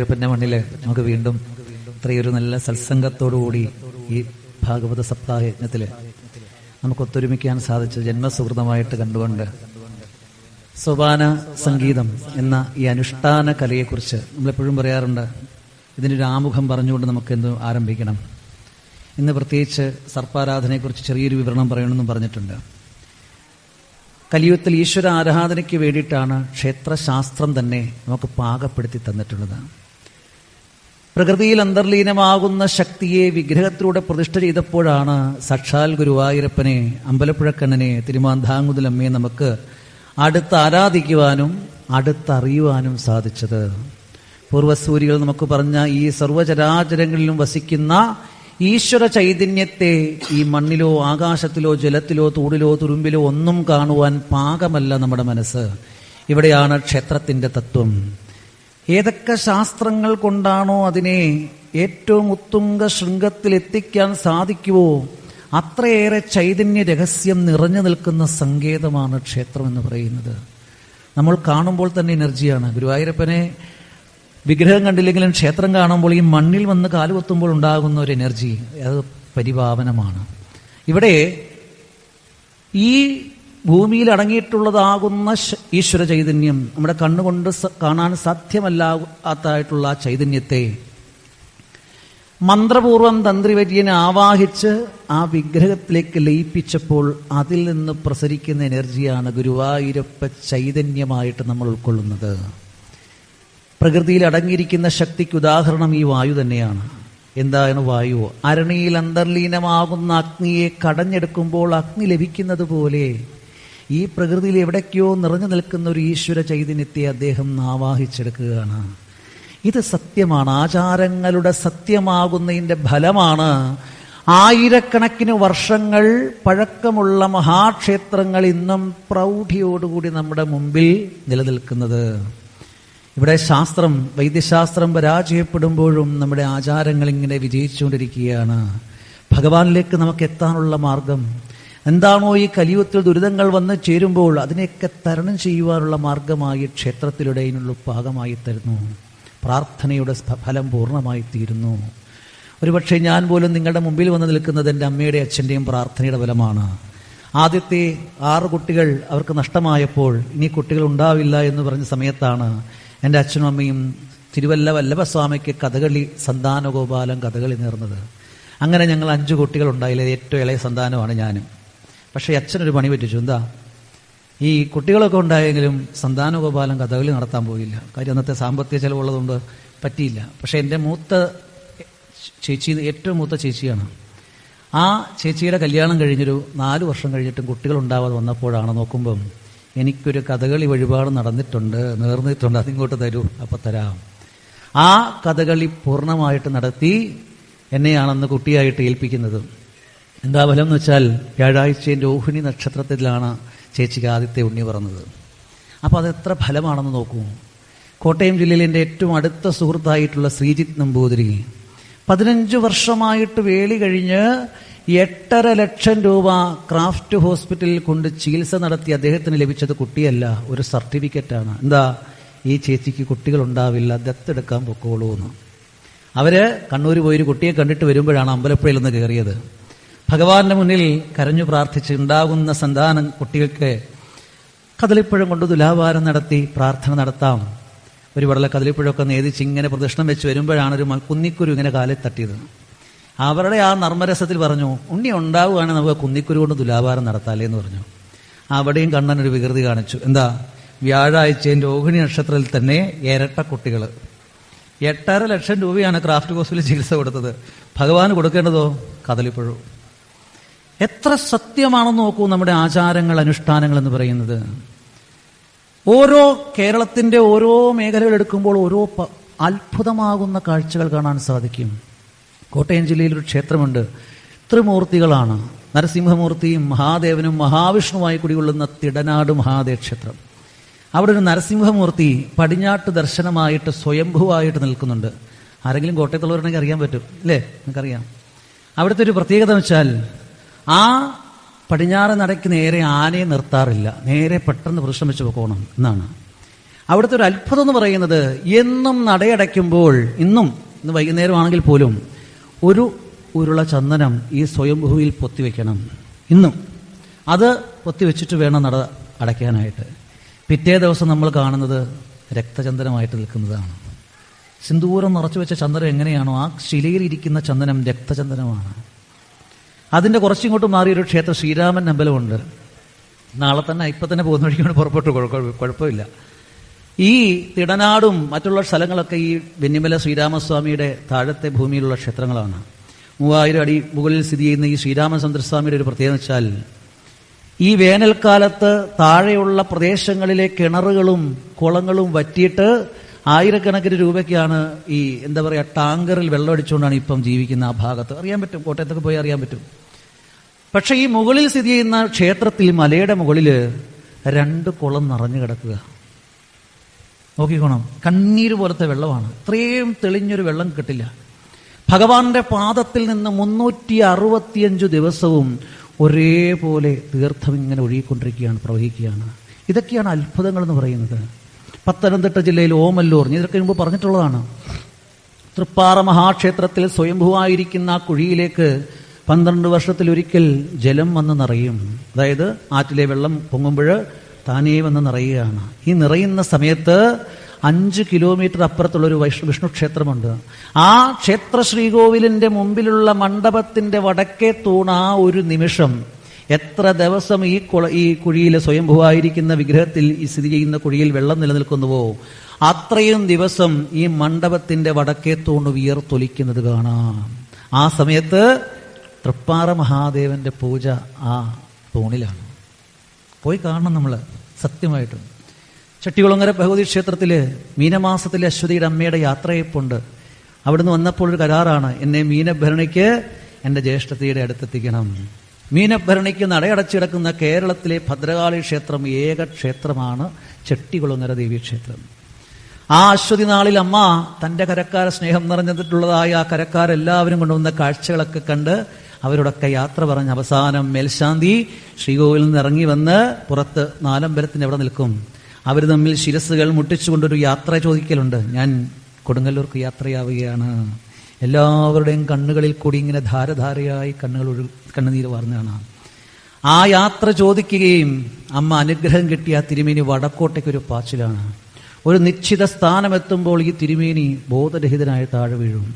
ഗുരുവായൂരപ്പന്റെ മണ്ണിൽ നമുക്ക് വീണ്ടും ഇത്രയൊരു നല്ല സത്സംഗത്തോടുകൂടി ഈ ഭാഗവത സപ്താഹ യജ്ഞത്തിൽ നമുക്ക് ഒത്തൊരുമിക്കാൻ സാധിച്ച ജന്മസുഹൃതമായിട്ട് കണ്ടുകൊണ്ട് സോപാന സംഗീതം എന്ന ഈ അനുഷ്ഠാന കലയെക്കുറിച്ച് നമ്മളെപ്പോഴും പറയാറുണ്ട്. ഇതിനൊരു ആമുഖം പറഞ്ഞുകൊണ്ട് നമുക്ക് എന്ത് ആരംഭിക്കണം. ഇന്ന് പ്രത്യേകിച്ച് സർപ്പാരാധനയെക്കുറിച്ച് ചെറിയൊരു വിവരണം പറയണമെന്നും പറഞ്ഞിട്ടുണ്ട്. കലിയുഗത്തിൽ ഈശ്വര ആരാധനയ്ക്ക് വേണ്ടിയിട്ടാണ് ക്ഷേത്രശാസ്ത്രം തന്നെ നമുക്ക് പാകപ്പെടുത്തി തന്നിട്ടുള്ളത്. പ്രകൃതിയിൽ അന്തർലീനമാകുന്ന ശക്തിയെ വിഗ്രഹത്തിലൂടെ പ്രതിഷ്ഠ ചെയ്തപ്പോഴാണ് സാക്ഷാൽ ഗുരുവായൂരപ്പനെ അമ്പലപ്പുഴക്കണ്ണനെ തിരുമാന്താങ്കുതലമ്മയെ നമുക്ക് അടുത്ത് ആരാധിക്കുവാനും അടുത്തറിയുവാനും സാധിച്ചത്. പൂർവസൂരികൾ നമുക്ക് പറഞ്ഞ ഈ സർവചരാചരങ്ങളിലും വസിക്കുന്ന ഈശ്വര ചൈതന്യത്തെ ഈ മണ്ണിലോ ആകാശത്തിലോ ജലത്തിലോ തൂടിലോ തുരുമ്പിലോ ഒന്നും കാണുവാൻ പാകമല്ല നമ്മുടെ മനസ്സ്. ഇവിടെയാണ് ക്ഷേത്രത്തിന്റെ തത്വം. ഏതൊക്കെ ശാസ്ത്രങ്ങൾ കൊണ്ടാണോ അതിനെ ഏറ്റവും ഉത്തുംഗ ശൃംഗത്തിൽ എത്തിക്കാൻ സാധിക്കുമോ അത്രയേറെ ചൈതന്യ രഹസ്യം നിറഞ്ഞു നിൽക്കുന്ന സങ്കേതമാണ് ക്ഷേത്രം എന്ന് പറയുന്നത്. നമ്മൾ കാണുമ്പോൾ തന്നെ എനർജിയാണ്. ഗുരുവായൂരപ്പനെ വിഗ്രഹം കണ്ടില്ലെങ്കിലും ക്ഷേത്രം കാണുമ്പോൾ ഈ മണ്ണിൽ വന്ന് കാലുകൊത്തുമ്പോൾ ഉണ്ടാകുന്ന ഒരു എനർജി അത് പരിപാവനമാണ് ഇവിടെ ഈ ഭൂമിയിൽ അടങ്ങിയിട്ടുള്ളതാകുന്ന ഈശ്വര ചൈതന്യം നമ്മുടെ കണ്ണുകൊണ്ട് കാണാൻ സാധ്യമല്ലാത്തായിട്ടുള്ള ചൈതന്യത്തെ മന്ത്രപൂർവം തന്ത്രിവര്യനെ ആവാഹിച്ച് ആ വിഗ്രഹത്തിലേക്ക് ലയിപ്പിച്ചപ്പോൾ അതിൽ നിന്ന് പ്രസരിക്കുന്ന എനർജിയാണ് ഗുരുവായൂരപ്പ ചൈതന്യമായിട്ട് നമ്മൾ ഉൾക്കൊള്ളുന്നത്. പ്രകൃതിയിൽ അടങ്ങിയിരിക്കുന്ന ശക്തിക്ക് ഉദാഹരണം ഈ വായു തന്നെയാണ്. എന്താണ് വായു? അരണിയിൽ അന്തർലീനമാകുന്ന അഗ്നിയെ കടഞ്ഞെടുക്കുമ്പോൾ അഗ്നി ലഭിക്കുന്നത് പോലെ ഈ പ്രകൃതിയിൽ എവിടേക്കോ നിറഞ്ഞു നിൽക്കുന്ന ഒരു ഈശ്വര ചൈതന്യത്തെ അദ്ദേഹം ആവാഹിച്ചെടുക്കുകയാണ്. ഇത് സത്യമാണ്. ആചാരങ്ങളുടെ സത്യമാകുന്നതിന്റെ ഫലമാണ് ആയിരക്കണക്കിന് വർഷങ്ങൾ പഴക്കമുള്ള മഹാക്ഷേത്രങ്ങൾ ഇന്നും പ്രൗഢിയോടുകൂടി നമ്മുടെ മുമ്പിൽ നിലനിൽക്കുന്നത്. ഇവിടെ ശാസ്ത്രം വൈദ്യശാസ്ത്രം പരാജയപ്പെടുമ്പോഴും നമ്മുടെ ആചാരങ്ങൾ ഇങ്ങനെ വിജയിച്ചുകൊണ്ടിരിക്കുകയാണ്. ഭഗവാനിലേക്ക് നമുക്ക് എത്താനുള്ള മാർഗം എന്താണോ ഈ കലിയുഗത്തിൽ ദുരിതങ്ങൾ വന്ന് ചേരുമ്പോൾ അതിനെയൊക്കെ തരണം ചെയ്യുവാനുള്ള മാർഗമായി ക്ഷേത്രത്തിലൂടെ അതിനുള്ള പാകമായി തരുന്നു. പ്രാർത്ഥനയുടെ ഫലം പൂർണമായി തീരുന്നു. ഒരുപക്ഷെ ഞാൻ പോലും നിങ്ങളുടെ മുമ്പിൽ വന്ന് നിൽക്കുന്നത് എന്റെ അമ്മയുടെ അച്ഛന്റെയും പ്രാർത്ഥനയുടെ ഫലമാണ്. ആദ്യത്തെ ആറ് കുട്ടികൾ അവർക്ക് നഷ്ടമായപ്പോൾ ഇനി കുട്ടികൾ ഉണ്ടാവില്ല എന്ന് പറഞ്ഞ സമയത്താണ് എന്റെ അച്ഛനും അമ്മയും തിരുവല്ല വല്ലഭസ്വാമിക്ക് കഥകളി സന്താനഗോപാലം കഥകളി നേർന്നത്. അങ്ങനെ ഞങ്ങൾ അഞ്ച് കുട്ടികൾ ഉണ്ടായില്ല ഏറ്റവും ഇളയ സന്താനമാണ് ഞാനും. പക്ഷേ അച്ഛനൊരു പണി പറ്റിച്ചു. എന്താ? ഈ കുട്ടികളൊക്കെ ഉണ്ടായെങ്കിലും സന്താനഗോപാലം കഥകളി നടത്താൻ പോയില്ല. കാര്യം അന്നത്തെ സാമ്പത്തിക ചെലവുള്ളതുകൊണ്ട് പറ്റിയില്ല. പക്ഷെ എന്റെ മൂത്ത ചേച്ചി ഏറ്റവും മൂത്ത ചേച്ചിയാണ്. ആ ചേച്ചിയുടെ കല്യാണം കഴിഞ്ഞൊരു നാല് വർഷം കഴിഞ്ഞിട്ടും കുട്ടികൾ ഉണ്ടാവാതെ വന്നപ്പോഴാണ് നോക്കുമ്പം എനിക്കൊരു കഥകളി വഴിപാട് നടന്നിട്ടുണ്ട് നേർന്നിട്ടുണ്ട്. അതിങ്ങോട്ട് തരൂ. അപ്പം തരാം. ആ കഥകളി പൂർണമായിട്ട് നടത്തി എന്നെയാണെന്ന് കുട്ടിയായിട്ട് ഏൽപ്പിക്കുന്നത്. എന്താ ഫലം എന്ന് വെച്ചാൽ വ്യാഴാഴ്ചയും രോഹിണി നക്ഷത്രത്തിലാണ് ചേച്ചിക്ക് ആദ്യത്തെ ഉണ്ണി പറഞ്ഞത് അപ്പോൾ അത് എത്ര ഫലമാണെന്ന് നോക്കൂ. കോട്ടയം ജില്ലയിൽ എന്റെ ഏറ്റവും അടുത്ത സുഹൃത്തായിട്ടുള്ള ശ്രീജിത്ത് നമ്പൂതിരി പതിനഞ്ച് വർഷമായിട്ട് വേളി കഴിഞ്ഞ് എട്ടര ലക്ഷം രൂപ ക്രാഫ്റ്റ് ഹോസ്പിറ്റലിൽ കൊണ്ട് ചികിത്സ നടത്തി അദ്ദേഹത്തിന് ലഭിച്ചത് കുട്ടിയല്ല ഒരു സർട്ടിഫിക്കറ്റാണ്. എന്താ? ഈ ചേച്ചിക്ക് കുട്ടികൾ ഉണ്ടാവില്ല ദത്തെടുക്കാൻ പൊക്കോളൂ എന്ന് അവർ കണ്ണൂർ പോയി ഒരു കുട്ടിയെ കണ്ടിട്ട് വരുമ്പോഴാണ് അമ്പലപ്പുഴയിൽ നിന്ന് കയറിയത്. ഭഗവാന്റെ മുന്നിൽ കരഞ്ഞു പ്രാർത്ഥിച്ച് ഉണ്ടാകുന്ന സന്താനം കുട്ടികൾക്ക് കദളിപ്പഴം കൊണ്ട് തുലാഭാരം നടത്തി പ്രാർത്ഥന നടത്താം. ഒരു വടല കദളിപ്പഴമൊക്കെ നേതിച്ച് ഇങ്ങനെ പ്രദക്ഷിണം വെച്ച് വരുമ്പോഴാണ് ഒരു കുന്നിക്കുരു ഇങ്ങനെ കാലിൽ തട്ടിയത്. അവരുടെ ആ നർമ്മരസത്തിൽ പറഞ്ഞു ഉണ്ണി ഉണ്ടാവുകയാണെങ്കിൽ നമുക്ക് കുന്നിക്കുരു കൊണ്ട് തുലാഭാരം നടത്താലേ എന്ന് പറഞ്ഞു. അവിടെയും കണ്ണൻ ഒരു വികൃതി കാണിച്ചു. എന്താ വ്യാഴാഴ്ചയും രോഹിണി നക്ഷത്രത്തിൽ തന്നെ ഇരട്ട കുട്ടികൾ എട്ടര ലക്ഷം രൂപയാണ് ക്രാഫ്റ്റ് ഹോസ്പിറ്റലിൽ ചികിത്സ കൊടുത്തത്. ഭഗവാന് കൊടുക്കേണ്ടതോ? കദളിപ്പഴവും. എത്ര സത്യമാണെന്ന് നോക്കൂ നമ്മുടെ ആചാരങ്ങൾ അനുഷ്ഠാനങ്ങൾ എന്ന് പറയുന്നത്. ഓരോ കേരളത്തിന്റെ ഓരോ മേഖലകൾ എടുക്കുമ്പോൾ ഓരോ അത്ഭുതമാകുന്ന കാഴ്ചകൾ കാണാൻ സാധിക്കും. കോട്ടയം ജില്ലയിൽ ഒരു ക്ഷേത്രമുണ്ട്. ത്രിമൂർത്തികളാണ്. നരസിംഹമൂർത്തിയും മഹാദേവനും മഹാവിഷ്ണുവായി കുടികൊള്ളുന്ന തിടനാട് മഹാദേവ ക്ഷേത്രം. അവിടെ ഒരു നരസിംഹമൂർത്തി പടിഞ്ഞാട്ട് ദർശനമായിട്ട് സ്വയംഭുവായിട്ട് നിൽക്കുന്നുണ്ട്. ആരെങ്കിലും കോട്ടയത്തുള്ളവരുണ്ടെങ്കിൽ അറിയാൻ പറ്റും അല്ലേ? നിങ്ങൾക്കറിയാം. അവിടുത്തെ ഒരു പ്രത്യേകത വെച്ചാൽ ആ പടിഞ്ഞാറ് നടയ്ക്ക് നേരെ ആനയെ നിർത്താറില്ല. നേരെ പെട്ടെന്ന് പരിശ്രമിച്ചു പോകണം എന്നാണ്. അവിടുത്തെ ഒരു അത്ഭുതം എന്ന് പറയുന്നത് എന്നും നടയടയ്ക്കുമ്പോൾ ഇന്നും ഇന്ന് വൈകുന്നേരമാണെങ്കിൽ പോലും ഒരു ഉരുള ചന്ദനം ഈ സ്വയംഭൂവിൽ പൊത്തിവെക്കണം ഇന്നും. അത് പൊത്തിവെച്ചിട്ട് വേണം നട അടയ്ക്കാനായിട്ട്. പിറ്റേ ദിവസം നമ്മൾ കാണുന്നത് രക്തചന്ദനമായിട്ട് നിൽക്കുന്നതാണ്. സിന്ദൂരം നിറച്ചു വെച്ച ചന്ദനം എങ്ങനെയാണോ ആ ശിലയിൽ ഇരിക്കുന്ന ചന്ദനം രക്തചന്ദനമാണ്. അതിന്റെ കുറച്ചിങ്ങോട്ട് മാറിയൊരു ക്ഷേത്രം ശ്രീരാമൻ അമ്പലമുണ്ട്. നാളെ തന്നെ ഇപ്പം തന്നെ പോകുന്ന വഴിക്കാണ് പുറപ്പെട്ടു. കുഴപ്പമില്ല. ഈ തിടനാടും മറ്റുള്ള സ്ഥലങ്ങളൊക്കെ ഈ വെന്നിമല ശ്രീരാമസ്വാമിയുടെ താഴത്തെ ഭൂമിയിലുള്ള ക്ഷേത്രങ്ങളാണ്. മൂവായിരം അടി മുകളിൽ സ്ഥിതി ചെയ്യുന്ന ഈ ശ്രീരാമചന്ദ്രസ്വാമിയുടെ ഒരു പ്രത്യേകത വെച്ചാൽ ഈ വേനൽക്കാലത്ത് താഴെയുള്ള പ്രദേശങ്ങളിലെ കിണറുകളും കുളങ്ങളും വറ്റിയിട്ട് ആയിരക്കണക്കിന് രൂപയ്ക്കാണ് ഈ എന്താ പറയുക ടാങ്കറിൽ വെള്ളം അടിച്ചുകൊണ്ടാണ് ഇപ്പം ജീവിക്കുന്ന ആ ഭാഗത്ത്. അറിയാൻ പറ്റും കോട്ടയത്തൊക്കെ പോയി അറിയാൻ പറ്റും. പക്ഷെ ഈ മുകളിൽ സ്ഥിതി ചെയ്യുന്ന ക്ഷേത്രത്തിൽ മലയുടെ മുകളിൽ രണ്ട് കുളം നിറഞ്ഞു കിടക്കുക. നോക്കിക്കോണം. കണ്ണീര് പോലത്തെ വെള്ളമാണ്. ഇത്രയും തെളിഞ്ഞൊരു വെള്ളം കിട്ടില്ല. ഭഗവാന്റെ പാദത്തിൽ നിന്ന് മുന്നൂറ്റി അറുപത്തിയഞ്ചു ദിവസവും ഒരേപോലെ തീർത്ഥം ഇങ്ങനെ ഒഴുകിക്കൊണ്ടിരിക്കുകയാണ് പ്രവഹിക്കുകയാണ്. ഇതൊക്കെയാണ് അത്ഭുതങ്ങൾ എന്ന് പറയുന്നത്. പത്തനംതിട്ട ജില്ലയിൽ ഓമല്ലൂർ. ഇതൊക്കെ മുമ്പ് പറഞ്ഞിട്ടുള്ളതാണ്. തൃപ്പാറ മഹാക്ഷേത്രത്തിൽ സ്വയംഭുവായിരിക്കുന്ന ആ കുഴിയിലേക്ക് പന്ത്രണ്ട് വർഷത്തിലൊരിക്കൽ ജലം വന്ന് നിറയും. അതായത് ആറ്റിലെ വെള്ളം പൊങ്ങുമ്പോൾ താനേ വന്ന് നിറയുകയാണ്. ഈ നിറയുന്ന സമയത്ത് അഞ്ച് കിലോമീറ്റർ അപ്പുറത്തുള്ള ഒരു വിഷ്ണു ക്ഷേത്രമുണ്ട്. ആ ക്ഷേത്ര ശ്രീകോവിലിന്റെ മുമ്പിലുള്ള മണ്ഡപത്തിന്റെ വടക്കേ തൂണ ആ ഒരു നിമിഷം എത്ര ദിവസം ഈ കുള ഈ കുഴിയിൽ സ്വയംഭൂവായിരിക്കുന്ന വിഗ്രഹത്തിൽ ഈ സ്ഥിതി ചെയ്യുന്ന കുഴിയിൽ വെള്ളം നിലനിൽക്കുന്നുവോ? അത്രയും ദിവസം ഈ മണ്ഡപത്തിന്റെ വടക്കേ തൂണ് വിയർത്തൊലിക്കുന്നത് കാണാം. ആ സമയത്ത് തൃപ്പാറ മഹാദേവന്റെ പൂജ ആ തൂണിലാണ്. പോയി കാണണം നമ്മൾ സത്യമായിട്ടും. ചട്ടികുളങ്ങര ഭഗവതി ക്ഷേത്രത്തിൽ മീനമാസത്തിലെ അശ്വതിയുടെ അമ്മയുടെ യാത്രയപ്പുണ്ട്. അവിടുന്ന് വന്നപ്പോൾ ഒരു കരാറാണ് എന്നെ മീനഭരണിക്ക് എന്റെ ജ്യേഷ്ഠത്തിയുടെ അടുത്തെത്തിക്കണം. മീനഭരണിക്ക് നടയടച്ചിടക്കുന്ന കേരളത്തിലെ ഭദ്രകാളി ക്ഷേത്രം ഏക ക്ഷേത്രമാണ് ചെട്ടികുളങ്ങര ദേവീക്ഷേത്രം ആ അശ്വതി നാളിൽ അമ്മ തന്റെ കരക്കാര സ്നേഹം നിറഞ്ഞിട്ടുള്ളതായ ആ കരക്കാരെല്ലാവരും കൊണ്ടുവന്ന കാഴ്ചകളൊക്കെ കണ്ട് അവരോടൊക്കെ യാത്ര പറഞ്ഞ് അവസാനം മേൽശാന്തി ശ്രീകോവിൽ നിന്ന് ഇറങ്ങി വന്ന് പുറത്ത് നാലമ്പലത്തിന് എവിടെ നിൽക്കും. അവർ തമ്മിൽ ശിരസുകൾ മുട്ടിച്ചുകൊണ്ടൊരു യാത്ര ചോദിക്കലുണ്ട്. ഞാൻ കൊടുങ്ങല്ലൂർക്ക് യാത്രയാവുകയാണ്. എല്ലാവരുടെയും കണ്ണുകളിൽ കൂടി ഇങ്ങനെ ധാരധാരയായി കണ്ണുകൾ ഒഴു കണ്ണുനീര് വാർന്നതാണ് ആ യാത്ര ചോദിക്കുകയും അമ്മ അനുഗ്രഹം കിട്ടിയ ആ തിരുമേനി വടക്കോട്ടേക്ക് ഒരു പാച്ചിലാണ്. ഒരു നിശ്ചിത സ്ഥാനമെത്തുമ്പോൾ ഈ തിരുമേനി ബോധരഹിതനായി താഴെ വീഴും.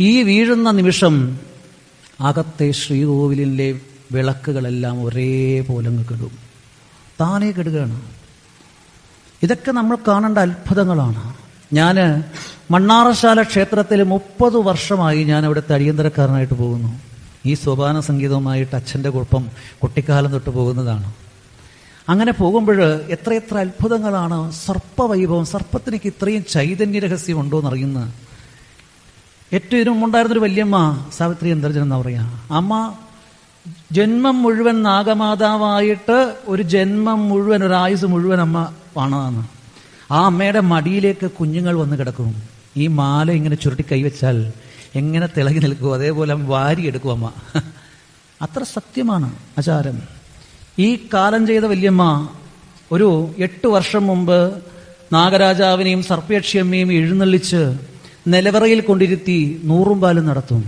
ഈ വീഴുന്ന നിമിഷം അകത്തെ ശ്രീകോവിലിന്റെ വിളക്കുകളെല്ലാം ഒരേപോലെ അങ്ങ് കെടും. താനേ കെടുകയാണ്. ഇതൊക്കെ നമ്മൾ കാണേണ്ട അത്ഭുതങ്ങളാണ്. ഞാൻ മണ്ണാറശാല ക്ഷേത്രത്തിൽ മുപ്പത് വർഷമായി ഞാൻ അവിടുത്തെ അടിയന്തരക്കാരനായിട്ട് പോകുന്നു. ഈ സോപാന സംഗീതവുമായിട്ട് അച്ഛന്റെ കുഴപ്പം കുട്ടിക്കാലം തൊട്ട് പോകുന്നതാണ്. അങ്ങനെ പോകുമ്പോൾ എത്രയെത്ര അത്ഭുതങ്ങളാണ് സർപ്പവൈഭവം സർപ്പത്തിനൊക്കെ ഇത്രയും ചൈതന്യ രഹസ്യം ഉണ്ടോ എന്നറിയുന്നത് ഏറ്റവും ഇതിനു മുമ്പുണ്ടായിരുന്നൊരു വല്യമ്മ സാവിത്രി അന്തർജനം എന്ന് പറയാ. അമ്മ ജന്മം മുഴുവൻ നാഗമാതാവായിട്ട് ഒരു ജന്മം മുഴുവൻ ഒരു ആയുസ് മുഴുവൻ അമ്മ പണതാണ് ആ അമ്മയുടെ മടിയിലേക്ക് കുഞ്ഞുങ്ങൾ വന്ന് കിടക്കും. ഈ മാല ഇങ്ങനെ ചുരുട്ടി കൈവച്ചാൽ എങ്ങനെ തിളങ്ങി നിൽക്കും അതേപോലെ വാരിയെടുക്കും അമ്മ. അത്ര സത്യമാണ് ആചാരം. ഈ കാലം ചെയ്ത വല്യമ്മ ഒരു എട്ട് വർഷം മുമ്പ് നാഗരാജാവിനെയും സർപ്പയക്ഷിയമ്മയും എഴുന്നള്ളിച്ച് നിലവറയിൽ കൊണ്ടിരുത്തി നൂറും പാലും നടത്തും.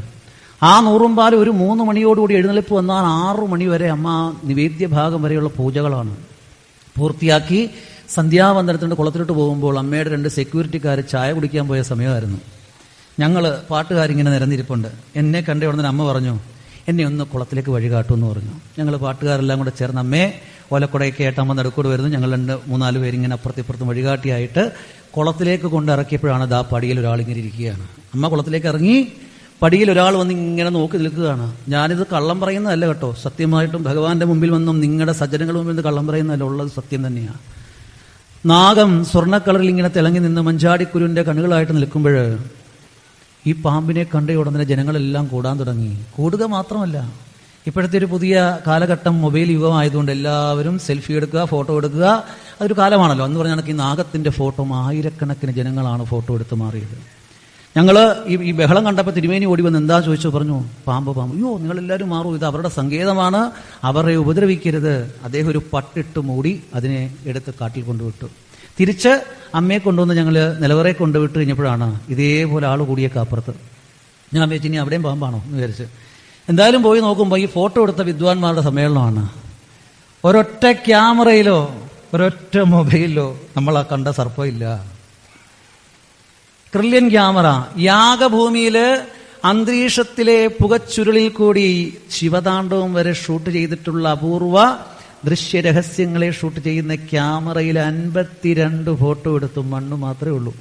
ആ നൂറും പാലും ഒരു മൂന്ന് മണിയോടുകൂടി എഴുന്നള്ളിപ്പ് വന്നാൽ ആറു മണി വരെ അമ്മ നിവേദ്യ ഭാഗം വരെയുള്ള പൂജകളാണ് പൂർത്തിയാക്കി സന്ധ്യാവന്തനത്തിന്റെ കുളത്തിലോട്ട് പോകുമ്പോൾ അമ്മയുടെ രണ്ട് സെക്യൂരിറ്റിക്കാർ ചായ കുടിക്കാൻ പോയ സമയമായിരുന്നു. ഞങ്ങൾ പാട്ടുകാരിങ്ങനെ നിരന്നിരിപ്പുണ്ട്. എന്നെ കണ്ട ഉടനെ അമ്മ പറഞ്ഞു എന്നെ ഒന്ന് കുളത്തിലേക്ക് വഴി കാട്ടുമെന്ന് പറഞ്ഞു. ഞങ്ങൾ പാട്ടുകാരെല്ലാം കൂടെ ചേർന്ന് അമ്മേ ഓലക്കുടയൊക്കെ ആയിട്ട് അമ്മ നടുക്കൂടെ വരുന്നു. ഞങ്ങൾ രണ്ട് മൂന്നാൽ പേരിങ്ങനെ അപ്പുറത്തിപ്പുറത്തും വഴികാട്ടിയായിട്ട് കുളത്തിലേക്ക് കൊണ്ട് ഇറക്കിയപ്പോഴാണ് ദാ പടിയിൽ ഒരാൾ ഇങ്ങനെ ഇരിക്കുകയാണ്. അമ്മ കുളത്തിലേക്ക് ഇറങ്ങി പടിയിൽ ഒരാൾ വന്ന് ഇങ്ങനെ നോക്കി നിൽക്കുകയാണ്. ഞാനിത് കള്ളം പറയുന്നതല്ല കേട്ടോ. സത്യമായിട്ടും ഭഗവാന്റെ മുമ്പിൽ വന്നും നിങ്ങളുടെ സജ്ജനങ്ങളുടെ മുമ്പിൽ കള്ളം പറയുന്നതല്ല. ഉള്ളത് സത്യം തന്നെയാണ് നാഗം സ്വർണക്കളറിൽ ഇങ്ങനെ തിളങ്ങി നിന്ന് മഞ്ചാടിക്കുരുവിന്റെ കണ്ണുകളായിട്ട് നിൽക്കുമ്പോൾ ഈ പാമ്പിനെ കണ്ട ഉടനെ ജനങ്ങളെല്ലാം കൂടാൻ തുടങ്ങി. കൂടുക മാത്രമല്ല ഇപ്പോഴത്തെ ഒരു പുതിയ കാലഘട്ടം മൊബൈൽ യുഗമായതുകൊണ്ട് എല്ലാവരും സെൽഫി എടുക്കുക ഫോട്ടോ എടുക്കുക. അതൊരു കാലമാണല്ലോ. എന്ന് പറഞ്ഞാൽ ഈ നാഗത്തിന്റെ ഫോട്ടോ ആയിരക്കണക്കിന് ജനങ്ങളാണ് ഫോട്ടോ എടുത്ത് മാറിയത്. ഞങ്ങൾ ഈ ഈ ബഹളം കണ്ടപ്പോൾ തിരുമേനി ഓടി വന്ന് എന്താ ചോദിച്ചു പറഞ്ഞു? പാമ്പ് പാമ്പ്. അയ്യോ നിങ്ങളെല്ലാവരും മാറൂ. ഇത് അവരുടെ സങ്കേതമാണ്. അവരെ ഉപദ്രവിക്കരുത്. അദ്ദേഹം ഒരു പട്ടിട്ട് മൂടി അതിനെ എടുത്ത് കാട്ടിൽ കൊണ്ടുവിട്ടു. തിരിച്ച് അമ്മയെ കൊണ്ടുവന്ന് ഞങ്ങൾ നിലവറെ കൊണ്ടുവിട്ട് കഴിഞ്ഞപ്പോഴാണ് ഇതേപോലെ ആൾ കൂടിയ കാപ്പുറത്ത് ഞാൻ അമ്മയെ ഇനി അവിടെയും പാമ്പാണോ എന്ന് വിചാരിച്ച്. എന്തായാലും പോയി നോക്കുമ്പോൾ ഈ ഫോട്ടോ എടുത്ത വിദ്വാൻമാരുടെ സമ്മേളനമാണ്. ഒരൊറ്റ ക്യാമറയിലോ ഒരൊറ്റ മൊബൈലിലോ നമ്മൾ ആ കണ്ട സർപ്പമില്ല. ക്രില്യൻ ക്യാമറ യാഗഭൂമിയിൽ അന്തരീക്ഷത്തിലെ പുകച്ചുരുളിൽ കൂടി ശിവതാണ്ഡവം വരെ ഷൂട്ട് ചെയ്തിട്ടുള്ള അപൂർവ ദൃശ്യരഹസ്യങ്ങളെ ഷൂട്ട് ചെയ്യുന്ന ക്യാമറയിൽ അൻപത്തിരണ്ട് ഫോട്ടോ എടുത്തു മണ്ണ് മാത്രമേ ഉള്ളൂ.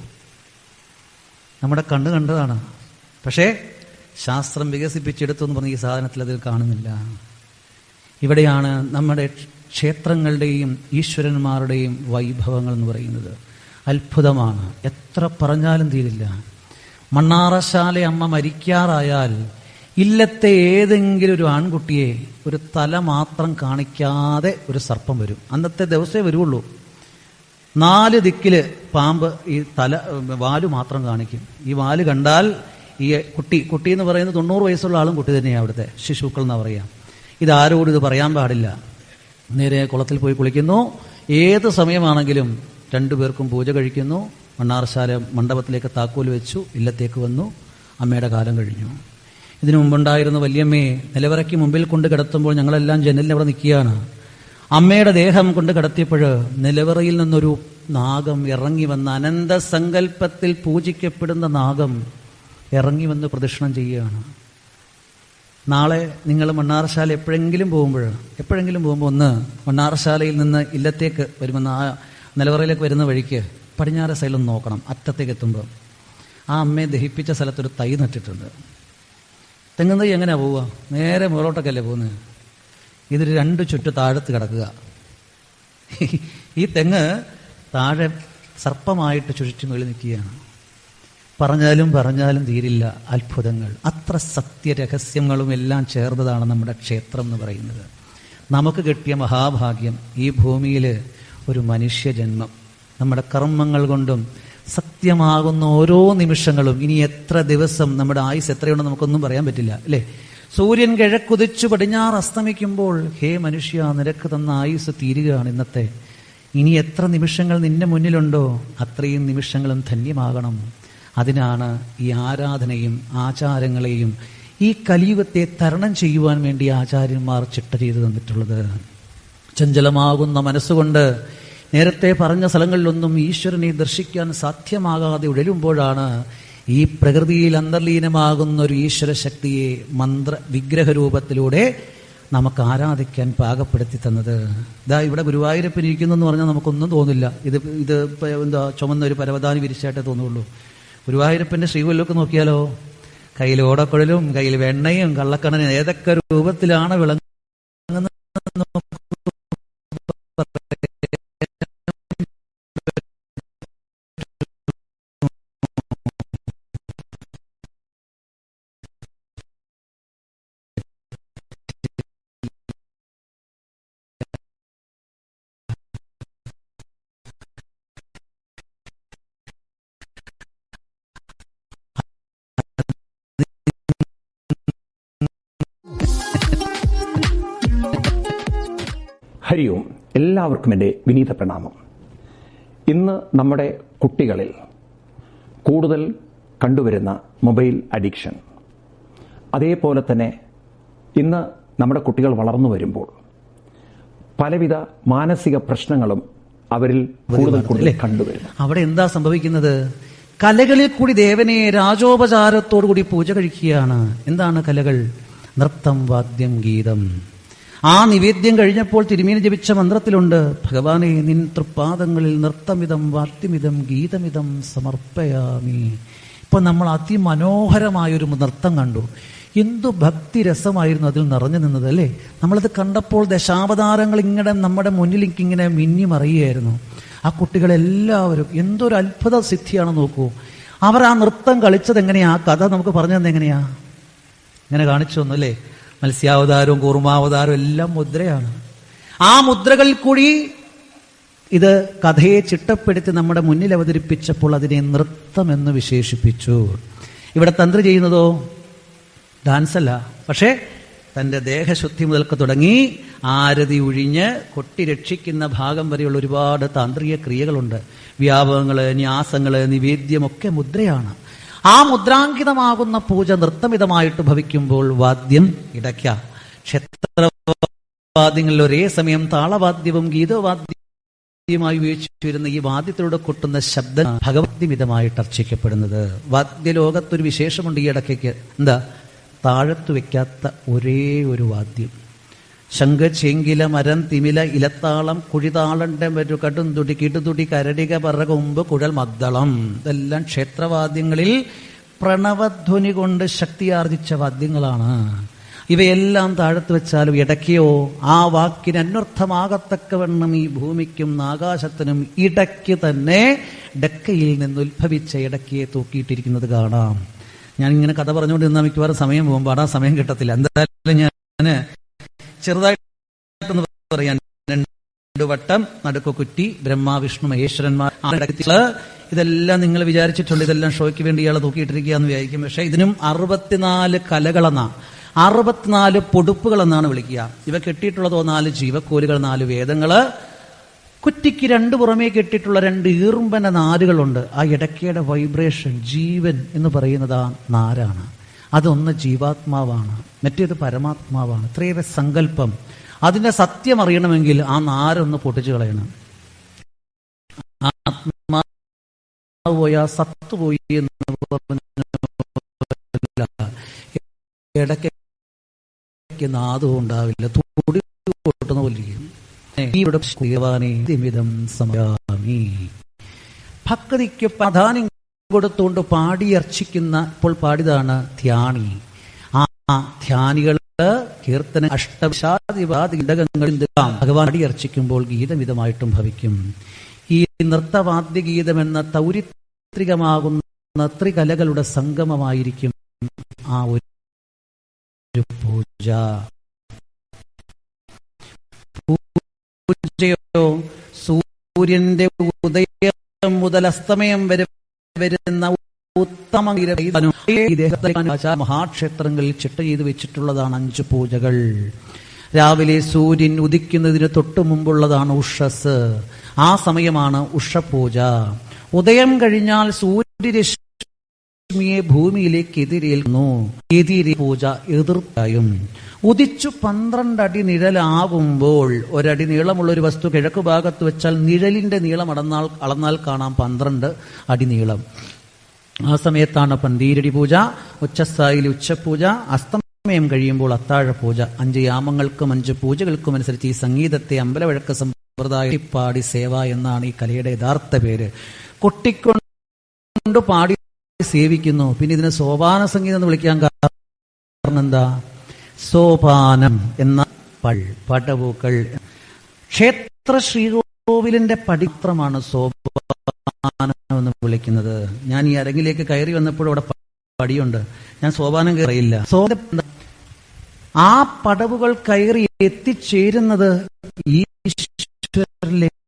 നമ്മുടെ കണ്ണ് കണ്ടതാണ്. പക്ഷേ ശാസ്ത്രം വികസിപ്പിച്ചെടുത്തു എന്ന് പറഞ്ഞ ഈ സാധനത്തിൽ അതിൽ കാണുന്നില്ല. ഇവിടെയാണ് നമ്മുടെ ക്ഷേത്രങ്ങളുടെയും ഈശ്വരന്മാരുടെയും വൈഭവങ്ങൾ എന്ന് പറയുന്നത്. അത്ഭുതമാണ്. എത്ര പറഞ്ഞാലും തീരില്ല. മണ്ണാറശാല അമ്മ മരിക്കാറായാൽ ഇല്ലത്തെ ഏതെങ്കിലും ഒരു ആൺകുട്ടിയെ ഒരു തല മാത്രം കാണിക്കാതെ ഒരു സർപ്പം വരും. അന്നത്തെ ദിവസമേ വരുള്ളൂ നാല് ദിക്കിൽ പാമ്പ് ഈ തല വാൽ മാത്രം കാണിക്കും. ഈ വാൽ കണ്ടാൽ ഈ കുട്ടി കുട്ടി എന്ന് പറയുന്നത് തൊണ്ണൂറ് വയസ്സുള്ള ആളും കുട്ടി തന്നെയാണ് അവിടുത്തെ ശിശുക്കൾ എന്നാ പറയാം. ഇതാരോടും ഇത് പറയാൻ പാടില്ല. നേരെ കുളത്തിൽ പോയി കുളിക്കുന്നു. ഏത് സമയമാണെങ്കിലും രണ്ടുപേർക്കും പൂജ കഴിക്കുന്നു. മണ്ണാർശാല മണ്ഡപത്തിലേക്ക് താക്കോൽ വെച്ചു. ഇല്ലത്തേക്ക് വന്നു. അമ്മയുടെ കാലം കഴിഞ്ഞു. ഇതിനു മുമ്പുണ്ടായിരുന്ന വല്യമ്മയെ നിലവറയ്ക്ക് മുമ്പിൽ കൊണ്ട് കിടത്തുമ്പോൾ ഞങ്ങളെല്ലാം ജനലിൽ അവിടെ നിൽക്കുകയാണ്. അമ്മയുടെ ദേഹം കൊണ്ട് കിടത്തിയപ്പോൾ നിലവറയിൽ നിന്നൊരു നാഗം ഇറങ്ങി വന്ന അനന്ത സങ്കല്പത്തിൽ പൂജിക്കപ്പെടുന്ന നാഗം ഇറങ്ങി വന്ന് പ്രദക്ഷിണം ചെയ്യുകയാണ്. നാളെ നിങ്ങൾ മണ്ണാറശാല എപ്പോഴെങ്കിലും പോകുമ്പോൾ എപ്പോഴെങ്കിലും പോകുമ്പോൾ ഒന്ന് മണ്ണാറശാലയിൽ നിന്ന് ഇല്ലത്തേക്ക് വരുമെന്ന് ആ നിലവറയിലേക്ക് വരുന്ന വഴിക്ക് പടിഞ്ഞാറ് സൈഡിൽ നോക്കണം. അറ്റത്തേക്ക് എത്തുമ്പോൾ ആ അമ്മയെ ദഹിപ്പിച്ച സ്ഥലത്തൊരു തൈ നട്ടിട്ടുണ്ട്. തെങ്ങും തൈ എങ്ങനെയാ പോവുക? നേരെ മുകളോട്ടൊക്കെയല്ലേ പോകുന്നത്? ഇതൊരു രണ്ട് ചുറ്റ് താഴത്ത് കിടക്കുക. ഈ തെങ്ങ് താഴെ സർപ്പമായിട്ട് ചുഴിച്ചു മുകളിൽ നിൽക്കുകയാണ്. പറഞ്ഞാലും പറഞ്ഞാലും തീരില്ല. അത്ഭുതങ്ങൾ. അത്ര സത്യരഹസ്യങ്ങളും എല്ലാം ചേർന്നതാണ് നമ്മുടെ ക്ഷേത്രം എന്ന് പറയുന്നത്. നമുക്ക് കിട്ടിയ മഹാഭാഗ്യം ഈ ഭൂമിയിൽ ഒരു മനുഷ്യജന്മം. നമ്മുടെ കർമ്മങ്ങൾ കൊണ്ടും സത്യമാകുന്ന ഓരോ നിമിഷങ്ങളും ഇനി എത്ര ദിവസം നമ്മുടെ ആയുസ് എത്രയുണ്ടെന്ന് നമുക്കൊന്നും പറയാൻ പറ്റില്ല അല്ലേ? സൂര്യൻ കിഴക്കുതിച്ചു പടിഞ്ഞാറ് അസ്തമിക്കുമ്പോൾ ഹേ മനുഷ്യ നിരക്ക് തന്ന ആയുസ് തീരുകയാണ് ഇന്നത്തെ. ഇനി എത്ര നിമിഷങ്ങൾ നിന്റെ മുന്നിലുണ്ടോ അത്രയും നിമിഷങ്ങളും ധന്യമാകണം. അതിനാണ് ഈ ആരാധനയും ആചാരങ്ങളെയും ഈ കലിയുഗത്തെ തരണം ചെയ്യുവാൻ വേണ്ടി ആചാര്യന്മാർ ചിട്ട ചെയ്തു തന്നിട്ടുള്ളത്. ചഞ്ചലമാകുന്ന മനസ്സുകൊണ്ട് നേരത്തെ പറഞ്ഞ സ്ഥലങ്ങളിലൊന്നും ഈശ്വരനെ ദർശിക്കാൻ സാധ്യമാകാതെ ഉഴലുമ്പോഴാണ് ഈ പ്രകൃതിയിൽ അന്തർലീനമാകുന്ന ഒരു ഈശ്വര ശക്തിയെ മന്ത്ര വിഗ്രഹ രൂപത്തിലൂടെ നമുക്ക് ആരാധിക്കാൻ പാകപ്പെടുത്തി തന്നത്. ഇതാ ഇവിടെ ഗുരുവായൂരപ്പൻ ഇരിക്കുന്നു എന്ന് പറഞ്ഞാൽ നമുക്കൊന്നും തോന്നില്ല. ഇത് ഇത് എന്താ ചുമന്ന ഒരു പരവതാനി വിരിച്ചായിട്ടേ തോന്നുള്ളൂ. ഗുരുവായൂരപ്പന്റെ ശ്രീകൊല്ലൊക്കെ നോക്കിയാലോ? കയ്യിൽ ഓടക്കുഴലും കയ്യിൽ വെണ്ണയും കള്ളക്കണ്ണനും ഏതൊക്കെ രൂപത്തിലാണ് വിളങ്ങുന്നത് എല്ലാവർക്കും എന്റെ വിനീത പ്രണാമം. ഇന്ന് നമ്മുടെ കുട്ടികളിൽ കൂടുതൽ കണ്ടുവരുന്ന മൊബൈൽ അഡിക്ഷൻ. അതേപോലെ തന്നെ ഇന്ന് നമ്മുടെ കുട്ടികൾ വളർന്നു വരുമ്പോൾ പലവിധ മാനസിക പ്രശ്നങ്ങളും അവരിൽ കൂടുതൽ കൂടുതൽ കണ്ടുവരുന്നു. അവിടെ എന്താ സംഭവിക്കുന്നത്? കലകളിൽ കൂടി ദേവനെ രാജോപചാരത്തോടു കൂടി പൂജ കഴിക്കുകയാണ്. എന്താണ് കലകൾ? നൃത്തം വാദ്യം ഗീതം. ആ നിവേദ്യം കഴിഞ്ഞപ്പോൾ തിരുമേനി ജപിച്ച മന്ത്രത്തിലുണ്ട് ഭഗവാനെ നിൻ തൃപ്പാദങ്ങളിൽ നൃത്തമിതം വാദ്യമിതം ഗീതമിതം സമർപ്പയാമി. ഇപ്പൊ നമ്മൾ അതിമനോഹരമായൊരു നൃത്തം കണ്ടു. എന്തു ഭക്തി രസമായിരുന്നു അതിൽ നിറഞ്ഞു നിന്നത് അല്ലേ? നമ്മളത് കണ്ടപ്പോൾ ദശാവതാരങ്ങൾ ഇങ്ങനെ നമ്മുടെ മുന്നിലേക്ക് ഇങ്ങനെ മിന്നി മറിയുകയായിരുന്നു. ആ കുട്ടികളെല്ലാവരും എന്തൊരു അത്ഭുത സിദ്ധിയാണ് നോക്കൂ. അവർ ആ നൃത്തം കളിച്ചത് എങ്ങനെയാ ആ കഥ നമുക്ക് പറഞ്ഞു തന്നെ ഇങ്ങനെ കാണിച്ചു തന്നു അല്ലേ? മത്സ്യാവതാരവും കൂർമാവതാരവും എല്ലാം മുദ്രയാണ്. ആ മുദ്രകൾ കൂടി ഇത് കഥയെ ചിട്ടപ്പെടുത്തി നമ്മുടെ മുന്നിൽ അവതരിപ്പിച്ചപ്പോൾ അതിനെ നൃത്തം എന്ന് വിശേഷിപ്പിച്ചു. ഇവിടെ തന്ത്രി ചെയ്യുന്നതോ? ഡാൻസ് അല്ല പക്ഷേ തന്റെ ദേഹശുദ്ധി മുതൽക്ക് തുടങ്ങി ആരതി ഒഴിഞ്ഞ് കൊട്ടി രക്ഷിക്കുന്ന ഭാഗം വരെയുള്ള ഒരുപാട് താന്ത്രിക ക്രിയകളുണ്ട്. വ്യാപകങ്ങൾ ന്യാസങ്ങൾ നിവേദ്യമൊക്കെ മുദ്രയാണ്. ആ മുദ്രാങ്കിതമാകുന്ന പൂജ നൃത്തമിതമായിട്ട് ഭവിക്കുമ്പോൾ വാദ്യം ഇടയ്ക്ക. ക്ഷേത്രവാദ്യങ്ങളിൽ ഒരേ സമയം താളവാദ്യവും ഗീതവാദ്യവുമായി ഉപയോഗിച്ചു വരുന്ന ഈ വാദ്യത്തിലൂടെ കൊട്ടുന്ന ശബ്ദം ഭഗവത്യമിതമായിട്ട് അർച്ചിക്കപ്പെടുന്നത്. വാദ്യലോകത്തൊരു വിശേഷമുണ്ട് ഈ ഇടയ്ക്ക് എന്താ? താഴത്തു വെക്കാത്ത ഒരേ ഒരു വാദ്യം. ശംഖ ചെങ്കില മരം തിമില ഇലത്താളം കുഴിതാളണ്ട മറ്റു കടും തുടി കിടുതുടി കരടിക പറകുമ്പ് കുഴൽ മദ്ദളം. ഇതെല്ലാം ക്ഷേത്രവാദ്യങ്ങളിൽ പ്രണവധ്വനി കൊണ്ട് ശക്തിയാർജിച്ച വാദ്യങ്ങളാണ്. ഇവയെല്ലാം താഴത്ത് വെച്ചാലും ഇടയ്ക്കയോ ആ വാക്കിന് അന്വർത്ഥമാകത്തക്കവണ്ണം ഈ ഭൂമിക്കും ആകാശത്തിനും ഇടയ്ക്ക് തന്നെ ഡക്കയിൽ നിന്ന് ഉത്ഭവിച്ച ഇടയ്ക്കയെ തൂക്കിയിട്ടിരിക്കുന്നത് കാണാം. ഞാൻ ഇങ്ങനെ കഥ പറഞ്ഞുകൊണ്ട് നിന്നാൽ മിക്കവാറും സമയം പോകുമ്പോൾ ആ സമയം കിട്ടത്തില്ല. എന്തായാലും ഞാൻ ചെറുതായിട്ടൊന്ന് പറയാൻ രണ്ടു വട്ടം നടുക്കുറ്റി കുറ്റി ബ്രഹ്മ വിഷ്ണു മഹേശ്വരന്മാർ ഇതെല്ലാം നിങ്ങൾ വിചാരിച്ചിട്ടുണ്ട് ഇതെല്ലാം ഷോയ്ക്ക് വേണ്ടി ഇയാളെ തൂക്കിയിട്ടിരിക്കുക എന്ന് വിചാരിക്കും. പക്ഷെ ഇതിനും അറുപത്തിനാല് കലകളെന്നാ അറുപത്തിനാല് പൊടുപ്പുകൾ എന്നാണ് വിളിക്കുക. ഇവ കെട്ടിയിട്ടുള്ളതോ നാല് ജീവക്കോലുകൾ നാല് വേദങ്ങൾ. കുറ്റിക്ക് രണ്ട് പുറമേ കെട്ടിയിട്ടുള്ള രണ്ട് ഈർമ്പന നാരുകളുണ്ട്. ആ ഇടയ്ക്കയുടെ വൈബ്രേഷൻ ജീവൻ എന്ന് പറയുന്നത് ആ നാരാണ് അതൊന്ന് ജീവാത്മാവാണ് മറ്റേത് പരമാത്മാവാണ്. ഇത്രയേറെ സങ്കല്പം. അതിന്റെ സത്യം അറിയണമെങ്കിൽ ആ നാരൊന്ന് പൊട്ടിച്ചു കളയണം. ആത്മാവ് പോയി സത്ത് പോയി എന്ന് ഇടയ്ക്ക് നാദവും ഉണ്ടാവില്ല. തുടി പൊട്ടുന്ന പോലെ ഇരിക്കും. ഈ ഇവിടെ ശ്രീവാണി ദിമിതം സമയാമി. ഭക്തിക്ക് പ്രാധാന്യം കൊടുത്തുകൊണ്ട് പാടിയർച്ചിക്കുന്ന ഇപ്പോൾ പാടിയതാണ് ധ്യാനി. ആ ധ്യാനികൾ കീർത്തന അഷ്ടവിഷാദിവാദി ഘടകങ്ങളിൽ ഭഗവാൻ ഗീതം ഗീതമിതമായിട്ടും ഭവിക്കും. ഈ നൃത്തവാദ്യ ഗീതം എന്ന തൗരിത്രികമാകുന്ന ത്രികലകളുടെ സംഗമമായിരിക്കും ആ ഒരു പൂജ. പൂജയോ സൂര്യന്റെ ഉദയം മുതൽ അസ്തമയം വരെ വരുന്ന ഉത്തമ മഹാക്ഷേത്രങ്ങളിൽ ചിട്ട ചെയ്ത് വെച്ചിട്ടുള്ളതാണ് അഞ്ച് പൂജകൾ. രാവിലെ സൂര്യൻ ഉദിക്കുന്നതിന് തൊട്ടു മുമ്പുള്ളതാണ് ഉഷസ്. ആ സമയമാണ് ഉഷപൂജ. ഉദയം കഴിഞ്ഞാൽ സൂര്യരശ്മിയെ ഭൂമിയിലേക്ക് എതിരേൽക്കുന്നു എതിരെ പൂജ എതിർത്തായും ഉദിച്ചു പന്ത്രണ്ട് അടി നിഴലാകുമ്പോൾ ഒരടി നീളമുള്ള ഒരു വസ്തു കിഴക്ക് ഭാഗത്ത് വെച്ചാൽ നിഴലിന്റെ നീളം അടന്നാൽ അളന്നാൽ കാണാം പന്ത്രണ്ട് അടി നീളം. ആ സമയത്താണ് പന്തീരടി പൂജ ഉച്ചസ്ഥായിൽ ഉച്ചപൂജ അസ്തമയം കഴിയുമ്പോൾ അത്താഴ പൂജ. അഞ്ച് യാമങ്ങൾക്കും അഞ്ച് പൂജകൾക്കും അനുസരിച്ച് ഈ സംഗീതത്തെ അമ്പലവഴക്ക സമ്പ്രദായ പാടി സേവ എന്നാണ് ഈ കലയുടെ യഥാർത്ഥ പേര്. കൊട്ടിക്കൊണ്ട് പാടി സേവിക്കുന്നു. പിന്നെ ഇതിനെ സോപാന സംഗീതം എന്ന് വിളിക്കാൻ കാരണം എന്താ? സോപാനം എന്ന പൾ പടവുകൾ. ക്ഷേത്ര ശ്രീകോവിലിന്റെ പടിത്രമാണ് സോപാനം എന്ന് വിളിക്കുന്നത്. ഞാൻ ഈ അരങ്ങിലേക്ക് കയറി വന്നപ്പോൾ അവിടെ പടിയുണ്ട്. ഞാൻ സോപാനം കയറിയില്ല. സോ ആ പടവുകൾ കയറി എത്തിച്ചേരുന്നത് ഈശ്വരിലേക്കാണ്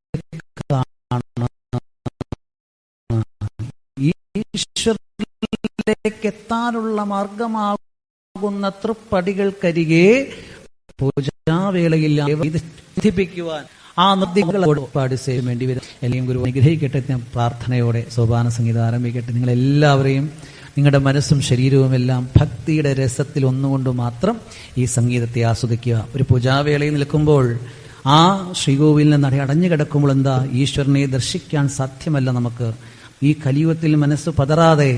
ഈശ്വരിലേക്ക് എത്താനുള്ള മാർഗമാകുന്ന തൃപ്പടികൾക്കരികെ പൂജാവേളയിൽ വർദ്ധിപ്പിക്കുവാൻ ആ നിർദ്ദികളോട് പാടി സേവ വേണ്ടി വരും. എല്ലാം ഗുരു അനുഗ്രഹിക്കട്ടെ ഞാൻ പ്രാർത്ഥനയോടെ സോപാന സംഗീതം ആരംഭിക്കട്ടെ. നിങ്ങൾ എല്ലാവരെയും നിങ്ങളുടെ മനസ്സും ശരീരവും എല്ലാം ഭക്തിയുടെ രസത്തിൽ ഒന്നുകൊണ്ട് മാത്രം ഈ സംഗീതത്തെ ആസ്വദിക്കുക. ഒരു പൂജാവേളയിൽ നിൽക്കുമ്പോൾ ആ ശ്രീകോവിലിനെ നട അടഞ്ഞു കിടക്കുമ്പോൾ എന്താ? ഈശ്വരനെ ദർശിക്കാൻ സാധ്യമല്ല നമുക്ക്. ഈ കലിയുഗത്തിൽ മനസ്സ് പതറാതെ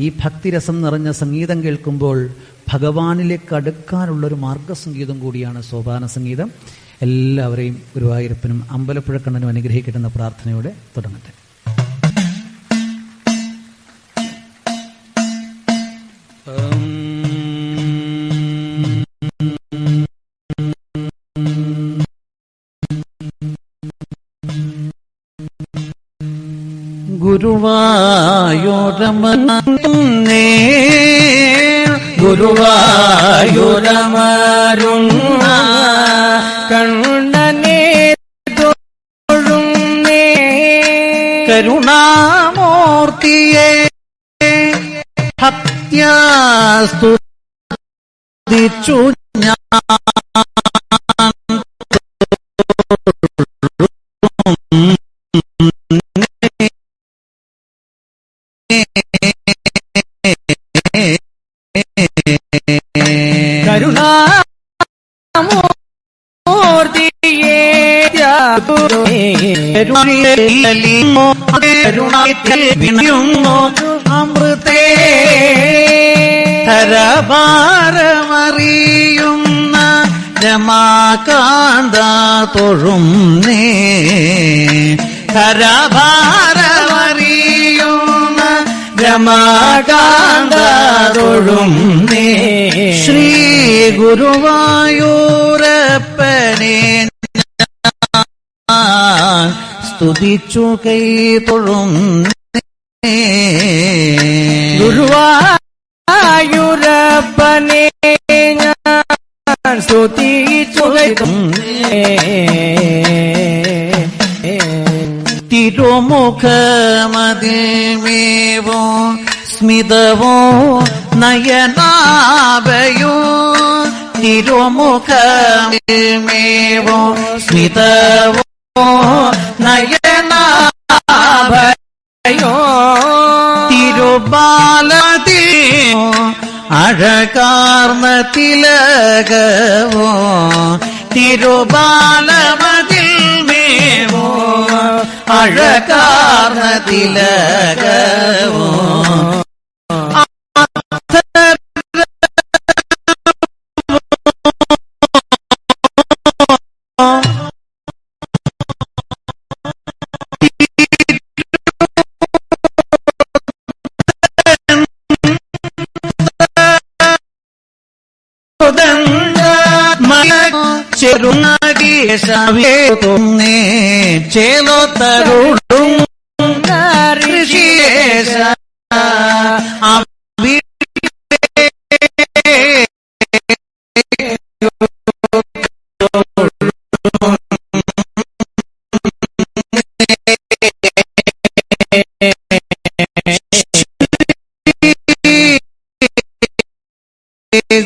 ഈ ഭക്തിരസം നിറഞ്ഞ സംഗീതം കേൾക്കുമ്പോൾ ഭഗവാനിലേക്ക് അടുക്കാനുള്ള ഒരു മാർഗസംഗീതം കൂടിയാണ് സോപാന സംഗീതം. എല്ലാവരെയും ഗുരുവായൂരപ്പനും അമ്പലപ്പുഴക്കണ്ണനും അനുഗ്രഹിക്കട്ടെന്ന പ്രാർത്ഥനയോടെ തുടങ്ങട്ടെ. ഗുരുവായൂരമേ ഗുരുവായൂരമരുന്ന കണ്ണനെ തൊഴുന്നേ കരുണാമൂർത്തിയെ ഭക്യാസ്തുതിച്ചു കരുണാമൂർത്തിയേ അമൃതേ ഹരഭാരമറിയുന്ന രമാകാന്ത തൊഴും നേ ഹരഭാരമറിയുന്ന രമാകാന്ത തൊഴും നേ ശ്രീ ഗുരുവായൂരപ്പനെ സ്തുതിച്ചു കൈ തൊഴും ഗുരുവായൂരപ്പനെ ഞാൻ സ്തുതിച്ചു തിരുമുഖമതിമേവോ സ്മിതവോ നയനാഭയോ? തിരുമുഖമേവോ സ്മിതവോ നയനാഭയോ തിരുബാലതീ അഴകാർന്ന തിലകവോ തിരുബാലമതിൽ മേവോ അഴകാർന്ന തിലകവോ చెరునాటి సవేతుంది చేలో తరుడు ఋషి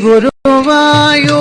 గురువాయు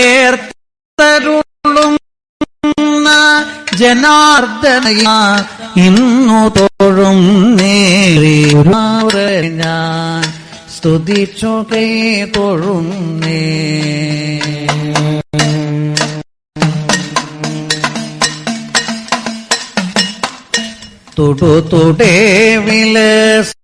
ചേർത്തരുളും ജനാർദ്ദനയ ഇന്നു തോഴും നേരെ ഞാൻ സ്തുതിച്ചു കൈ തൊഴുന്നേ തൊടു തൊടേ തുടേ വിലസം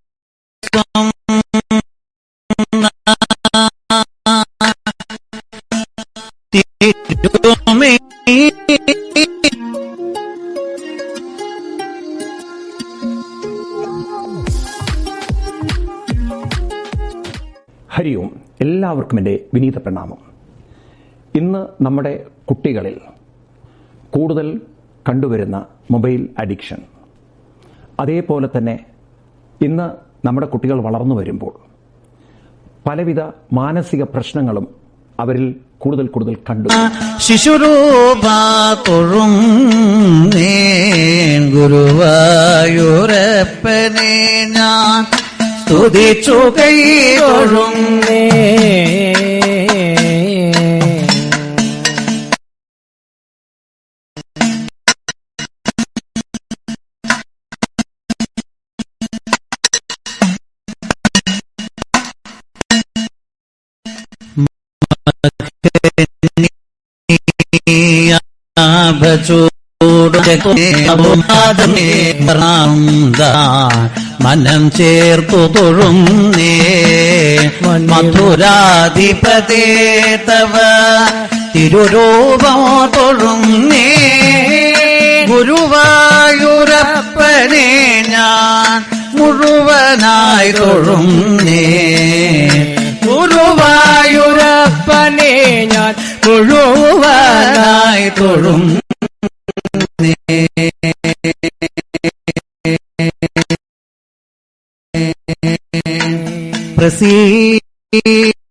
ഹരി ഓം. എല്ലാവർക്കും എന്റെ വിനീത പ്രണാമം. ഇന്ന് നമ്മുടെ കുട്ടികളിൽ കൂടുതൽ കണ്ടുവരുന്ന മൊബൈൽ അഡിക്ഷൻ. അതേപോലെ തന്നെ ഇന്ന് നമ്മുടെ കുട്ടികൾ വളർന്നു വരുമ്പോൾ പലവിധ മാനസിക പ്രശ്നങ്ങളും അവരിൽ കൂടുതൽ കൂടുതൽ കണ്ടു. ശിശുരൂപ തൊഴും നേൻ ഗുരുവായൂരപ്പനെ ഞാൻ സ്തുതിച്ചു കൈ തൊഴും മനം ചേർത്തു തൊഴുന്നേ മധുരാധിപതേ തവ തിരുരൂപം തൊഴുന്നേ ഗുരുവായൂരപ്പനെ ഞാൻ മുഴുവനായി തൊഴുന്നേ ഗുരുവായൂരപ്പനെ ഞാൻ മുഴുവനായി തൊഴും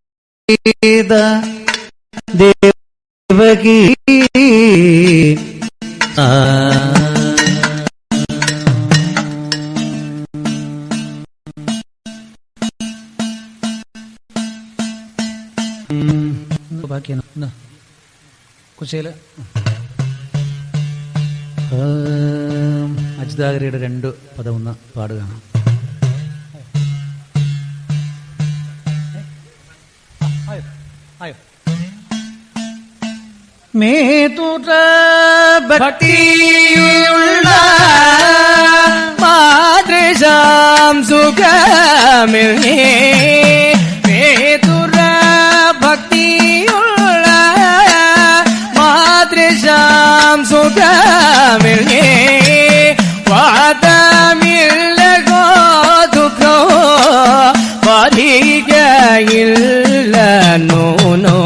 പ്രസീത ദേവകീ ആ. ബാക്കിയാണ്? കുശേല അജിതാഗരിയുടെ രണ്ട് പദം ഒന്ന് പാടുകയാണ്. മേതുര ഭക്തിയുള്ള മാതൃശാം സുഖമില്ലേ മേതുര ഭക്തിയുള്ള മാതൃശാം സുഖമില്ലേ ಇಲ್ಲನೂನು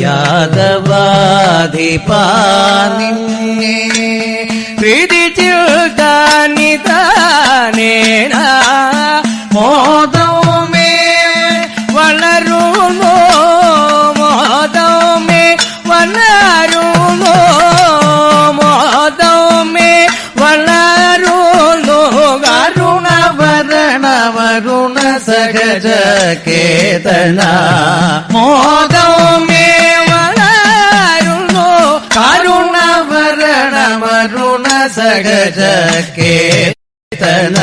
ಯಾದವಾಧಿಪಾನಿನ್ನೆ ಪ್ರೀತಿ ಚಿಲ್ದಾನಿದಾನೇನ സഹജ കേതന മോദവുമേ വളരുന്നു കരുണ വരണ വരുണ സഹജ കേതന